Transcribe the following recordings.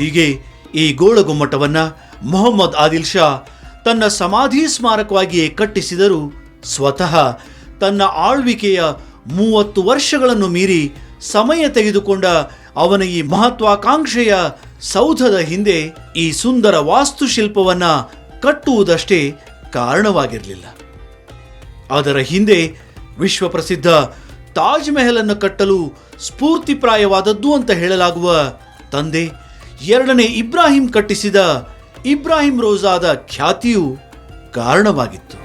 ಹೀಗೆ ಈ ಗೋಳಗುಮ್ಮಟವನ್ನ ಮೊಹಮ್ಮದ್ ಆದಿಲ್ ಶಾ ತನ್ನ ಸಮಾಧಿ ಸ್ಮಾರಕವಾಗಿಯೇ ಕಟ್ಟಿಸಿದರೂ. ಸ್ವತಃ ತನ್ನ ಆಳ್ವಿಕೆಯ ಮೂವತ್ತು ವರ್ಷಗಳನ್ನು ಮೀರಿ ಸಮಯ ತೆಗೆದುಕೊಂಡ ಅವನ ಈ ಮಹತ್ವಾಕಾಂಕ್ಷೆಯ ಸೌಧದ ಹಿಂದೆ ಈ ಸುಂದರ ವಾಸ್ತುಶಿಲ್ಪವನ್ನ ಕಟ್ಟುವುದಷ್ಟೇ ಕಾರಣವಾಗಿರಲಿಲ್ಲ. ಅದರ ಹಿಂದೆ ವಿಶ್ವಪ್ರಸಿದ್ಧ ತಾಜ್ ಮೆಹಲ್ ಅನ್ನು ಕಟ್ಟಲು ಸ್ಫೂರ್ತಿಪ್ರಾಯವಾದದ್ದು ಅಂತ ಹೇಳಲಾಗುವ ತಂದೆ ಎರಡನೇ ಇಬ್ರಾಹಿಂ ಕಟ್ಟಿಸಿದ ಇಬ್ರಾಹಿಂ ರೋಜಾದ ಖ್ಯಾತಿಯು ಕಾರಣವಾಗಿತ್ತು.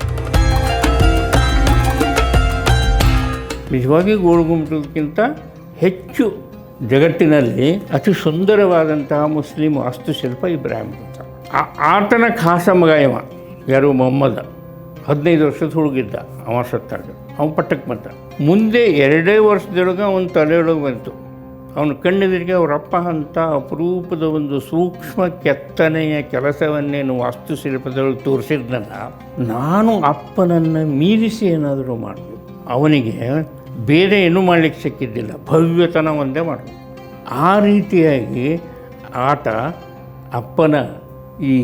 ನಿಜವಾಗಿ ಗೋಳುಗುಮ್ಮಟಕ್ಕಿಂತ ಹೆಚ್ಚು ಜಗತ್ತಿನಲ್ಲಿ ಅತಿ ಸುಂದರವಾದಂತಹ ಮುಸ್ಲಿಂ ವಾಸ್ತುಶಿಲ್ಪ ಇಬ್ರಾಹಿಂ. ಆ- ಆತನ ಖಾಸ ಮಗ ಯಾರು? ಮೊಹಮ್ಮದ. ಹದಿನೈದು ವರ್ಷದ ಹುಡುಗಿದ್ದ, ಅವ ಸತ್ತಾಗ. ಅವನು ಪಟ್ಟಕ್ಕೆ ಬಂದ. ಮುಂದೆ ಎರಡೇ ವರ್ಷದೊಳಗೆ ಅವನ ತಲೆಯೊಳಗೆ ಬಂತು. ಅವನ ಕಣ್ಣೆದುರಿಗೆ ಅವರಪ್ಪ ಅಂತ ಅಪರೂಪದ ಒಂದು ಸೂಕ್ಷ್ಮ ಕೆತ್ತನೆಯ ಕೆಲಸವನ್ನೇನು ವಾಸ್ತುಶಿಲ್ಪದಲ್ಲಿ ತೋರಿಸಿದ್ನಲ್ಲ, ನಾನು ಅಪ್ಪನನ್ನು ಮೀರಿಸಿ ಏನಾದರೂ ಮಾಡಬೇಕು. ಅವನಿಗೆ ಬೇರೆ ಏನೂ ಮಾಡಲಿಕ್ಕೆ ಸಿಕ್ಕಿದ್ದಿಲ್ಲ. ಭವ್ಯತನ ಒಂದೇ ಮಾಡಬೇಕು. ಆ ರೀತಿಯಾಗಿ ಆತ ಅಪ್ಪನ ಈ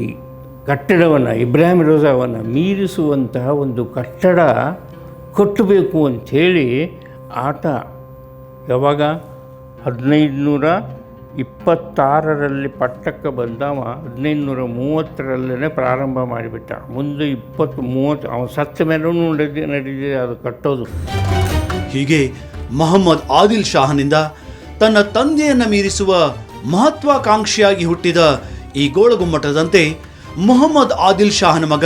ಕಟ್ಟಡವನ್ನು, ಇಬ್ರಾಹಿಂ ರೋಜಾವನ್ನು ಮೀರಿಸುವಂತಹ ಒಂದು ಕಟ್ಟಡ ಕಟ್ಟಬೇಕು ಅಂಥೇಳಿ ಆತ ಯಾವಾಗ ಹದಿನೈದು ನೂರ ಇಪ್ಪತ್ತಾರರಲ್ಲಿ ಪಟ್ಟಕ್ಕೆ ಬಂದವ ಹದಿನೈದುನೂರ ಮೂವತ್ತರಲ್ಲೇ ಪ್ರಾರಂಭ ಮಾಡಿಬಿಟ್ಟ. ಮುಂದೆ ಇಪ್ಪತ್ತು ಮೂವತ್ತು ಅವನು ಸತ್ತ ಮೇಲೂ ನಡೆದಿ, ನಡೆದಿದೆ, ಅದು ಕಟ್ಟೋದು. ಹೀಗೆ ಮೊಹಮ್ಮದ್ ಆದಿಲ್ ಶಾಹನಿಂದ ತನ್ನ ತಂದೆಯನ್ನು ಮೀರಿಸುವ ಮಹತ್ವಾಕಾಂಕ್ಷಿಯಾಗಿ ಹುಟ್ಟಿದ ಈ ಗೋಳಗುಮ್ಮಟದಂತೆ ಮೊಹಮ್ಮದ್ ಆದಿಲ್ ಶಾಹನ ಮಗ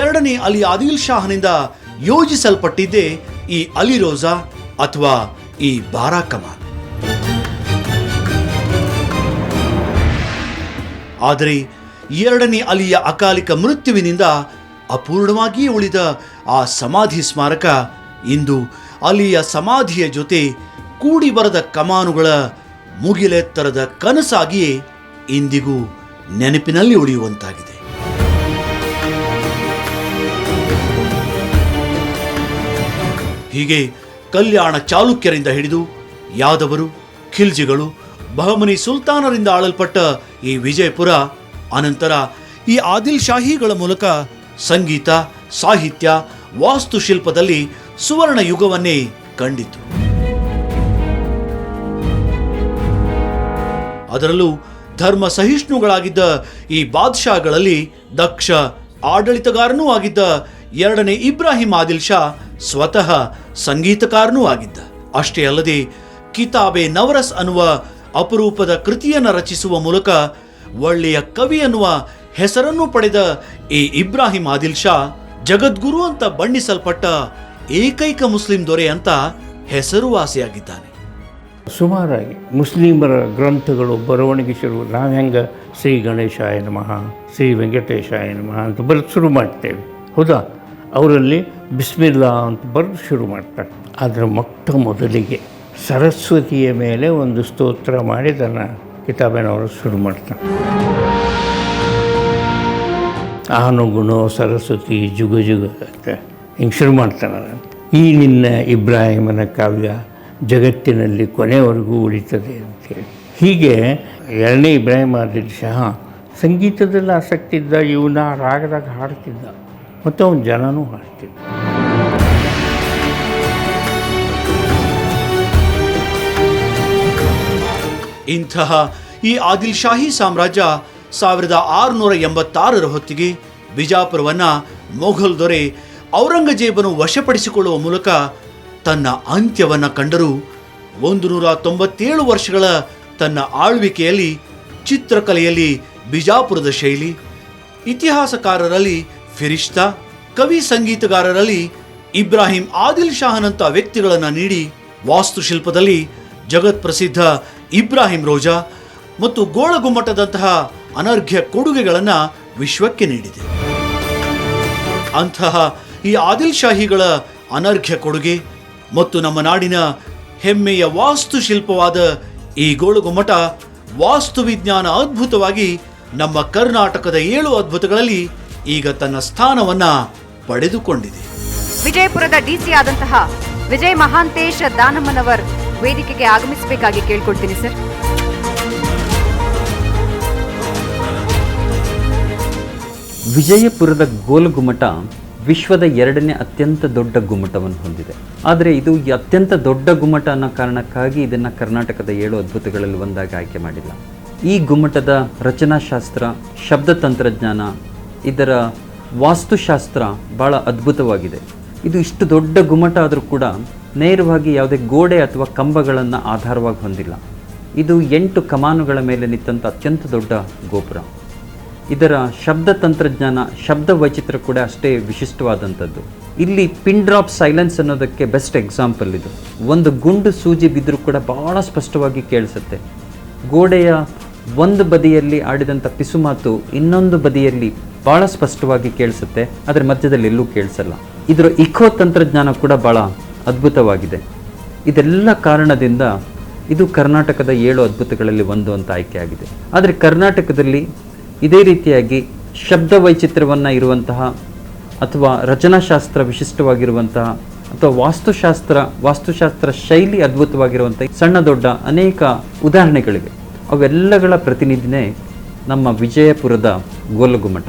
ಎರಡನೇ ಅಲಿ ಆದಿಲ್ ಶಾಹನಿಂದ ಯೋಜಿಸಲ್ಪಟ್ಟಿದ್ದೇ ಈ ಅಲಿ ರೋಜಾ ಅಥವಾ ಈ ಬಾರಾಕಮಾನ್. ಆದರೆ ಎರಡನೇ ಅಲಿಯ ಅಕಾಲಿಕ ಮೃತ್ಯುವಿನಿಂದ ಅಪೂರ್ಣವಾಗಿಯೇ ಉಳಿದ ಆ ಸಮಾಧಿ ಸ್ಮಾರಕ ಇಂದು ಅಲಿಯ ಸಮಾಧಿಯ ಜೊತೆ ಕೂಡಿ ಬರದ ಕಮಾನುಗಳ ಮುಗಿಲೆತ್ತರದ ಕನಸಾಗಿಯೇ ಇಂದಿಗೂ ನೆನಪಿನಲ್ಲಿ ಉಳಿಯುವಂತಾಗಿದೆ. ಹೀಗೆ ಕಲ್ಯಾಣ ಚಾಲುಕ್ಯರಿಂದ ಹಿಡಿದು ಯಾದವರು, ಖಿಲ್ಜಿಗಳು, ಬಹಮನಿ ಸುಲ್ತಾನರಿಂದ ಆಳಲ್ಪಟ್ಟ ಈ ವಿಜಯಪುರ, ಅನಂತರ ಈ ಆದಿಲ್ ಶಾಹಿಗಳ ಮೂಲಕ ಸಂಗೀತ, ಸಾಹಿತ್ಯ, ವಾಸ್ತುಶಿಲ್ಪದಲ್ಲಿ ಸುವರ್ಣ ಯುಗವನ್ನೇ ಕಂಡಿತು. ಅದರಲ್ಲೂ ಧರ್ಮ ಸಹಿಷ್ಣುಗಳಾಗಿದ್ದ ಈ ಬಾದ್ಶಾಗಳಲ್ಲಿ ದಕ್ಷ ಆಡಳಿತಗಾರನೂ ಆಗಿದ್ದ ಎರಡನೇ ಇಬ್ರಾಹಿಂ ಆದಿಲ್ ಶಾ ಸ್ವತಃ ಸಂಗೀತಕಾರನೂ ಆಗಿದ್ದ. ಅಷ್ಟೇ ಅಲ್ಲದೆ ಕಿತಾಬೆ ನವರಸ್ ಅನ್ನುವ ಅಪರೂಪದ ಕೃತಿಯನ್ನು ರಚಿಸುವ ಮೂಲಕ ಒಳ್ಳೆಯ ಕವಿ ಅನ್ನುವ ಹೆಸರನ್ನು ಪಡೆದ ಈ ಇಬ್ರಾಹಿಂ ಆದಿಲ್ ಶಾ, ಜಗದ್ಗುರು ಅಂತ ಬಣ್ಣಿಸಲ್ಪಟ್ಟ ಏಕೈಕ ಮುಸ್ಲಿಂ ದೊರೆ ಅಂತ ಹೆಸರುವಾಸಿಯಾಗಿದ್ದಾನೆ. ಸುಮಾರಾಗಿ ಮುಸ್ಲಿಮರ ಗ್ರಂಥಗಳು ಬರವಣಿಗೆ ಶುರು, ನಾವು ಹೆಂಗೆ ಶ್ರೀ ಗಣೇಶಾಯ ನಮಃ, ಶ್ರೀ ವೆಂಕಟೇಶಾಯ ನಮಃ ಅಂತ ಬರೆದು ಶುರು ಮಾಡ್ತೇವೆ. ಹೌದಾ? ಅವರಲ್ಲಿ ಬಿಸ್ಮಿಲ್ಲಾ ಅಂತ ಬರೆದು ಶುರು ಮಾಡ್ತಾರೆ. ಅದರ ಮೊಟ್ಟ ಮೊದಲಿಗೆ ಸರಸ್ವತಿಯ ಮೇಲೆ ಒಂದು ಸ್ತೋತ್ರ ಮಾಡಿ ತನ್ನ ಕಿತಾಬನವರು ಶುರು ಮಾಡ್ತಾನೆ ಆನು ಗುಣೋ ಸರಸ್ವತಿ ಜುಗ ಜುಗ ಅಂತ ಹಿಂಗೆ ಶುರು ಮಾಡ್ತಾನೆ ಈ ನಿನ್ನ ಇಬ್ರಾಹಿಮನ ಕಾವ್ಯ ಜಗತ್ತಿನಲ್ಲಿ ಕೊನೆವರೆಗೂ ಉಳಿತದೆ ಅಂತೇಳಿ ಹೀಗೆ ಎರಡನೇ ಇಬ್ರಾಹಿಮ್ ಆದಿಲ್ ಶಹ ಸಂಗೀತದಲ್ಲಿ ಆಸಕ್ತಿ ಇದ್ದ ಇವನ ರಾಗದಾಗ ಹಾಡ್ತಿದ್ದ, ಮತ್ತು ಅವನ ಜನನೂ ಹಾಡ್ತಿದ್ದ. ಇಂತಹ ಈ ಆದಿಲ್ ಶಾಹಿ ಸಾಮ್ರಾಜ್ಯ ಸಾವಿರದ ಆರುನೂರ ಎಂಬತ್ತಾರರ ಹೊತ್ತಿಗೆ ಬಿಜಾಪುರವನ್ನು ಮೊಘಲ್ ದೊರೆ ಔರಂಗಜೇಬನು ವಶಪಡಿಸಿಕೊಳ್ಳುವ ಮೂಲಕ ತನ್ನ ಅಂತ್ಯವನ್ನು ಕಂಡರು. ಒಂದು ನೂರ ತೊಂಬತ್ತೇಳು ವರ್ಷಗಳ ತನ್ನ ಆಳ್ವಿಕೆಯಲ್ಲಿ ಚಿತ್ರಕಲೆಯಲ್ಲಿ ಬಿಜಾಪುರದ ಶೈಲಿ, ಇತಿಹಾಸಕಾರರಲ್ಲಿ ಫಿರಿಶ್ತಾ ಕವಿ ಸಂಗೀತಗಾರರಲ್ಲಿ ಇಬ್ರಾಹಿಂ ಆದಿಲ್ ಶಾಹನಂತ ವ್ಯಕ್ತಿಗಳನ್ನು ನೀಡಿ ವಾಸ್ತುಶಿಲ್ಪದಲ್ಲಿ ಜಗತ್ ಪ್ರಸಿದ್ಧ ಇಬ್ರಾಹಿಂ ರೋಜಾ ಮತ್ತು ಗೋಳಗುಮ್ಮಟದಂತಹ ಅನರ್ಘ್ಯ ಕೊಡುಗೆಗಳನ್ನು ವಿಶ್ವಕ್ಕೆ ನೀಡಿದೆ. ಅಂತಹ ಈ ಆದಿಲ್ ಶಾಹಿಗಳ ಅನರ್ಘ್ಯ ಕೊಡುಗೆ ಮತ್ತು ನಮ್ಮ ನಾಡಿನ ಹೆಮ್ಮೆಯ ವಾಸ್ತುಶಿಲ್ಪವಾದ ಈ ಗೋಳುಗುಮ್ಮಟ ವಾಸ್ತುವಿಜ್ಞಾನ ಅದ್ಭುತವಾಗಿ ನಮ್ಮ ಕರ್ನಾಟಕದ ಏಳು ಅದ್ಭುತಗಳಲ್ಲಿ ಈಗ ತನ್ನ ಸ್ಥಾನವನ್ನ ಪಡೆದುಕೊಂಡಿದೆ. ವಿಜಯಪುರದ ಡಿಸಿ ಆದಂತಹ ವಿಜಯ್ ಮಹಾಂತೇಶ್ ದಾನಮ್ಮನವರ್ ವೇದಿಕೆಗೆ ಆಗಮಿಸಬೇಕಾಗಿ ಕೇಳ್ಕೊಡ್ತೀನಿ, ಸರ್. ವಿಜಯಪುರದ ಗೋಲುಗುಮ್ಮಟ ವಿಶ್ವದ ಎರಡನೇ ಅತ್ಯಂತ ದೊಡ್ಡ ಗುಮ್ಮಟವನ್ನು ಹೊಂದಿದೆ. ಆದರೆ ಇದು ಅತ್ಯಂತ ದೊಡ್ಡ ಗುಮ್ಮಟ ಅನ್ನೋ ಕಾರಣಕ್ಕಾಗಿ ಇದನ್ನು ಕರ್ನಾಟಕದ ಏಳು ಅದ್ಭುತಗಳಲ್ಲಿ ಒಂದಾಗಿ ಆಯ್ಕೆ ಮಾಡಿಲ್ಲ. ಈ ಗುಮ್ಮಟದ ರಚನಾಶಾಸ್ತ್ರ, ಶಬ್ದ ತಂತ್ರಜ್ಞಾನ, ಇದರ ವಾಸ್ತುಶಾಸ್ತ್ರ ಭಾಳ ಅದ್ಭುತವಾಗಿದೆ. ಇದು ಇಷ್ಟು ದೊಡ್ಡ ಗುಮ್ಮಟ ಆದರೂ ಕೂಡ ನೇರವಾಗಿ ಯಾವುದೇ ಗೋಡೆ ಅಥವಾ ಕಂಬಗಳನ್ನು ಆಧಾರವಾಗಿ ಹೊಂದಿಲ್ಲ. ಇದು ಎಂಟು ಕಮಾನುಗಳ ಮೇಲೆ ನಿಂತಂಥ ಅತ್ಯಂತ ದೊಡ್ಡ ಗೋಪುರ. ಇದರ ಶಬ್ದ ತಂತ್ರಜ್ಞಾನ, ಶಬ್ದ ವೈಚಿತ್ರ ಕೂಡ ಅಷ್ಟೇ ವಿಶಿಷ್ಟವಾದಂಥದ್ದು ಇಲ್ಲಿ ಪಿನ್ ಡ್ರಾಪ್ ಸೈಲೆನ್ಸ್ ಅನ್ನೋದಕ್ಕೆ ಬೆಸ್ಟ್ ಎಕ್ಸಾಂಪಲ್ ಇದು. ಒಂದು ಗುಂಡು ಸೂಜಿ ಬಿದ್ದರೂ ಕೂಡ ಬಹಳ ಸ್ಪಷ್ಟವಾಗಿ ಕೇಳಿಸುತ್ತೆ. ಗೋಡೆಯ ಒಂದು ಬದಿಯಲ್ಲಿ ಆಡಿದಂಥ ಪಿಸುಮಾತು ಇನ್ನೊಂದು ಬದಿಯಲ್ಲಿ ಭಾಳ ಸ್ಪಷ್ಟವಾಗಿ ಕೇಳಿಸುತ್ತೆ, ಅದರ ಮಧ್ಯದಲ್ಲಿ ಎಲ್ಲೂ ಕೇಳಿಸಲ್ಲ. ಇದರ ಇಕೋ ತಂತ್ರಜ್ಞಾನ ಕೂಡ ಭಾಳ ಅದ್ಭುತವಾಗಿದೆ. ಇದೆಲ್ಲ ಕಾರಣದಿಂದ ಇದು ಕರ್ನಾಟಕದ ಏಳು ಅದ್ಭುತಗಳಲ್ಲಿ ಒಂದು ಅಂತ ಆಯ್ಕೆಯಾಗಿದೆ ಆದರೆ ಕರ್ನಾಟಕದಲ್ಲಿ ಇದೇ ರೀತಿಯಾಗಿ ಶಬ್ದ ವೈಚಿತ್ರ್ಯವನ್ನು ಇರುವಂತಹ ಅಥವಾ ರಚನಾಶಾಸ್ತ್ರ ವಿಶಿಷ್ಟವಾಗಿರುವಂತಹ ಅಥವಾ ವಾಸ್ತುಶಾಸ್ತ್ರ ವಾಸ್ತುಶಾಸ್ತ್ರ ಶೈಲಿ ಅದ್ಭುತವಾಗಿರುವಂಥ ಸಣ್ಣ ದೊಡ್ಡ ಅನೇಕ ಉದಾಹರಣೆಗಳಿವೆ. ಅವೆಲ್ಲಗಳ ಪ್ರತಿನಿಧಿನೇ ನಮ್ಮ ವಿಜಯಪುರದ ಗೋಲಗುಮಟ